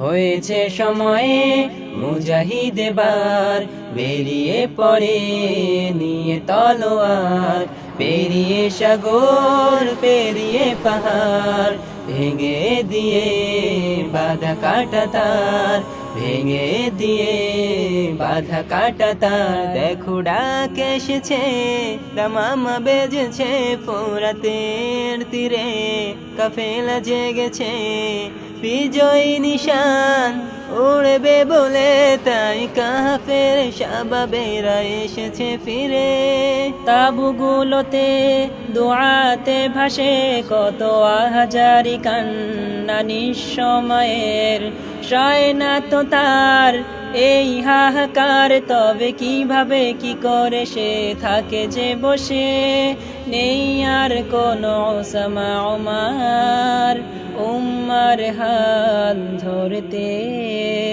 হয়েছে সময়ে মুজাহিদেবার, বেরিয়ে পড়ে নিয়ে তলোয়ার, পেরিয়ে সাগর, পেরিয়ে পাহাড়, ভেঙে দিয়ে বাধা কাটা তার, ভেঙে দিয়ে বাধা কাটা তার দেখো ডাক এসেছে, দামামা বেজেছে ফোরাতের তীরে। কাফেলা জেগেছে, বিজয়ী নিশান উড়বে বলে তাই কাফের সাবাবেরা এসেছে ফিরে। তাবুগুলোতে দোয়াতে ভাসে কত হাজারি কান্না নিঃসময়ের। সয় না তো তার। এই হাহাকার তবে কীভাবে কি করে সে থাকে যে বসে? নেই আর কোনো সমা ওমার উম্মার হাত ধরতে।